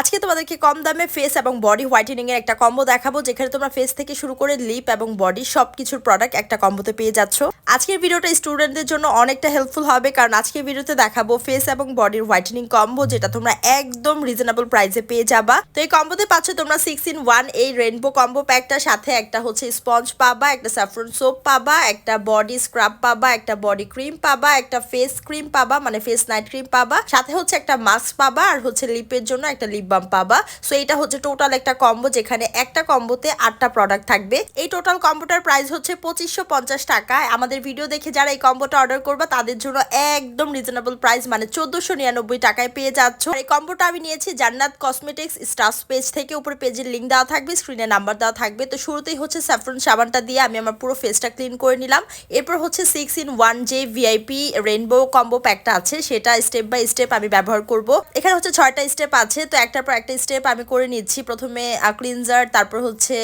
আজকে তোমাদেরকে কম দামে ফেস এবং বডি হোয়াইটেনিং এর একটা কম্বো দেখাবো, যেখানে তোমরা ফেস থেকে শুরু করে লিপ এবং বডি সব কিছুর প্রোডাক্ট একটা কম্বোতে পেয়ে যাচ্ছ। আজকের ভিডিওটা স্টুডেন্টদের জন্য অনেকটা হেল্পফুল হবে, কারণ আজকের ভিডিওতে দেখাবো ফেস এবং বডির হোয়াইটেনিং কম্বো যেটা তোমরা একদম রিজনেবল প্রাইসে পেয়ে যাবা। তো এই কম্বোতে পাচ্ছ তোমরা সিক্স ইন ওয়ান এই রেনবো কম্বো প্যাকটার সাথে একটা হচ্ছে স্পঞ্জ পাবা, একটা স্যাফরন সোপ পাবা, একটা বডি স্ক্রাব পাবা, একটা বডি ক্রিম পাবা, একটা ফেস ক্রিম পাবা মানে ফেস নাইট ক্রিম পাবা, সাথে হচ্ছে একটা মাস্ক পাবা, আর হচ্ছে লিপের জন্য একটা লিপ বাম পাবা। সো এটা হচ্ছে টোটাল একটা কম্বো যেখানে একটা কম্বোতে আটটা প্রোডাক্ট থাকবে। এই টোটাল কম্বোটার প্রাইস হচ্ছে পঁচিশশো পঞ্চাশ টাকা। আমাদের ভিডিও দেখে যারা এই কম্বোটা অর্ডার করবে, তাদের জন্য একদম রিজনেবল প্রাইস মানে চোদ্দশো নিরানব্বই টাকায় পেয়ে যাচ্ছ। এই কম্বোটা আমি নিয়েছি জান্নাত কসমেটিক্স স্টাফ পেজ থেকে। উপরে পেজের লিঙ্ক দেওয়া থাকবে স্ক্রিনে নাম্বার দেওয়া থাকবে। তো শুরুতেই হচ্ছে স্যাফরন সাবানটা দিয়ে আমি আমার পুরো ফেসটা ক্লিন করে নিলাম। এরপর হচ্ছে সিক্স ইন ওয়ান যে ভিআইপি রেনবো কম্বো প্যাকটা আছে, সেটা স্টেপ বাই স্টেপ আমি ব্যবহার করব। এখানে হচ্ছে ছয়টা স্টেপ আছে। তো একটার পর একটা স্টেপ আমি করে নিচ্ছি। প্রথমে ক্লিনজার তারপর হচ্ছে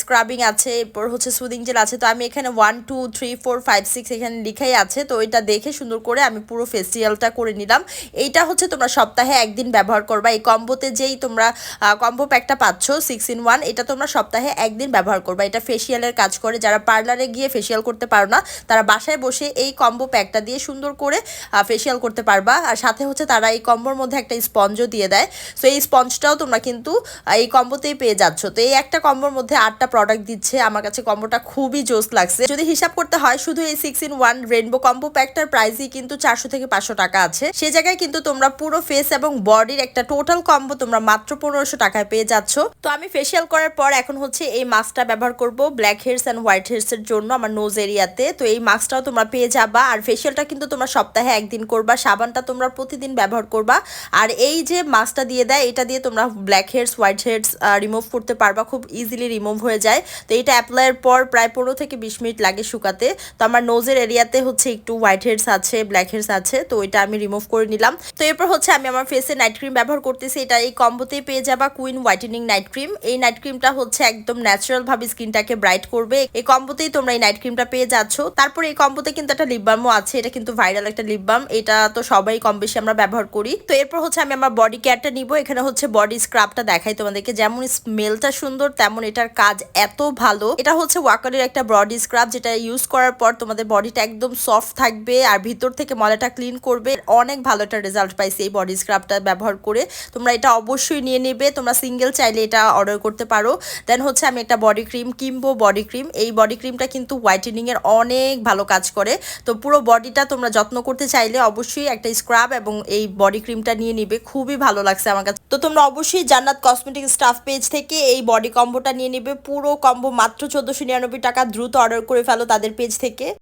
স্ক্রাবিং আছে, এরপর হচ্ছে সুদিং জেল আছে। তো আমি এখানে one two three four five six এখানে লিখাই আছে। তো এটা দেখে সুন্দর করে আমি পুরো ফেসিয়ালটা করে নিলাম। এইটা হচ্ছে তোমরা সপ্তাহে একদিন ব্যবহার করবা। এই কম্বোতে যেই তোমরা কম্বো প্যাকটা পাচ্ছ সিক্স ইন ওয়ান এটা তোমরা সপ্তাহে একদিন ব্যবহার করবা। এটা ফেসিয়ালের কাজ করে। যারা পার্লারে গিয়ে ফেসিয়াল করতে পারো না, তারা বাসায় বসে এই কম্বো প্যাকটা দিয়ে সুন্দর করে ফেসিয়াল করতে পারবা। আর সাথে হচ্ছে তারা এই কম্বোর মধ্যে একটা স্পঞ্জও দিয়ে দেয়। সো এই স্পঞ্জটাও তোমরা কিন্তু এই কম্বোতেই পেয়ে যাচ্ছ। তো এই একটা কম্বোর মধ্যে আটটা প্রোডাক্ট দিচ্ছে। আমার কাছে কম্বোটা খুবই জোস লাগছে। যদি হিসাব করতে হয়, শুধু এই six in one rainbow combo প্যাকটার প্রাইসই কিন্তু চারশো থেকে পাঁচশো টাকা আছে। সে জায়গায় কিন্তু তোমরা পুরো ফেস এবং বডির একটা টোটাল কম্বো তোমরা মাত্র পনেরোশো টাকায় পেয়ে যাচ্ছ। তো আমি ফেসিয়াল করার পর এখন হচ্ছে এই মাস্কটা ব্যবহার করব black hairs and white hairs এর জন্য আমার নোজ এরিয়াতে তো এই মাস্কটাও তোমরা পেয়ে যাবা। আর ফেসিয়ালটা কিন্তু তোমরা সপ্তাহে একদিন করবা। সাবানটা তোমরা প্রতিদিন ব্যবহার করবা। আর এই যে মাস্কটা দিয়ে দেয় এটা দিয়ে তোমরা blackheads white hairs remove করতে পারবা, খুব ইজিলি রিমুভ হয়ে যায়। তো এটা অ্যাপ্লাইয়ের পর প্রায় পনেরো থেকে বিশ মিনিট লাগে শুকাতে। তো আমার নোজের এরিয়াতে হচ্ছে একটু হোয়াইট হেডস আছে ব্ল্যাক হেডস আছে, তো এটা আমি রিমুভ করে নিলাম। তো এরপর হচ্ছে আমি আমার ফেসে নাইট ক্রিম ব্যবহার করতেছি। এটা এই কম্বোতেই পেয়ে যাবা কুইন হোয়াইটেনিং নাইট ক্রিম এই নাইট ক্রিমটা হচ্ছে একদম ন্যাচারাল ভাবে স্কিনটাকে ব্রাইট করবে। এই কম্বোতেই তোমরা এই নাইট ক্রিমটা পেয়ে যাচ্ছ। তারপর এই কম্বোতে কিন্তু একটা লিপ বামও আছে, এটা কিন্তু ভাইরাল একটা লিপ বাম এটা তো সবাই কম বেশি আমরা ব্যবহার করি। তো এরপর হচ্ছে আমি আমার বডি কেয়ারটা নিব। এখানে হচ্ছে বডি স্ক্রাবটা দেখাই তোমাদেরকে। যেমন স্মেলটা সুন্দর, তেমন এটার কাজ এত ভালো। এটা হচ্ছে ওয়াকারের একটা বডি স্ক্রাব যেটা ইউজ করার পর তোমাদের বডিটা একদম সফট থাকবে আর ভিতর থেকে ময়লাটা ক্লিন করবে। অনেক ভালো একটা রেজাল্ট পাইছি এই বডি স্ক্রাবটা ব্যবহার করে। তোমরা এটা অবশ্যই নিয়ে নেবে। তোমরা সিঙ্গেল চাইলে এটা অর্ডার করতে পারো। দেন হচ্ছে আমি একটা বডি ক্রিম কিনবো বডি ক্রিম এই বডি ক্রিমটা কিন্তু হোয়াইটেনিং এর অনেক ভালো কাজ করে। তো পুরো বডিটা তোমরা যত্ন করতে চাইলে অবশ্যই একটা স্ক্রাব এবং এই বডি ক্রিমটা নিয়ে নিবে। খুবই ভালো লাগছে আমার কাছে। তো তোমরা অবশ্যই জান্নাত কসমেটিক স্টাফ পেজ থেকে এই বডি কম্বোটা নিয়ে নেবে। পুরো কম্বো মাত্র চোদ্দশো নিরানব্বই টাকা। দ্রুত অর্ডার করে ফেলো তাদের পেজ থেকে।